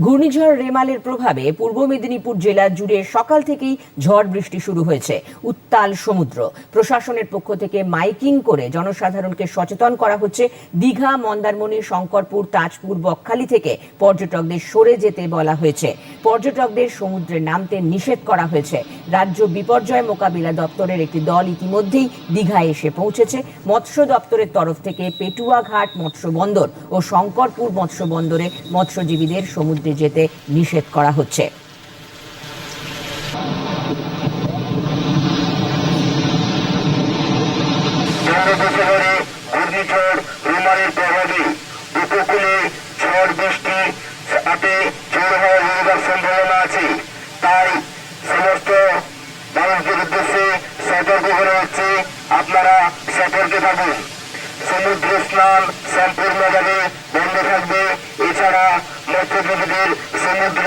ঘূর্ণিঝড় রেমালের প্রভাবে পূর্ব মেদিনীপুর জেলা জুড়ে সকাল থেকেই ঝড় বৃষ্টি শুরু হয়েছে। উত্তাল সমুদ্র। প্রশাসনের পক্ষ থেকে মাইকিং করে জনসাধারণকে সচেতন করা হচ্ছে। দীঘা, মন্দারমণি, শঙ্করপুর, তাজপুর, বকখালি থেকে পর্যটকদের সরে যেতে বলা হয়েছে। পর্যটকদের সমুদ্রে নামতে নিষেধ করা হয়েছে। রাজ্য বিপর্যয় মোকাবিলা দপ্তরের একটি দল ইতিমধ্যেই দীঘায় এসে পৌঁছেছে। মৎস্য দপ্তরের তরফ থেকে পেটুয়াঘাট মৎস্য বন্দর ও শঙ্করপুর মৎস্য বন্দরে মৎস্যজীবীদের সমুদ্রে যেতে নিষেধ করা হচ্ছে। উপকূলে ঝড় বৃষ্টি, সাথে ঝড় আপনারা সতর্কে থাকুন। সমুদ্র স্নান সম্পূর্ণভাবে বন্ধ থাকবে। এছাড়া মৎস্যজীবীদের সমুদ্রে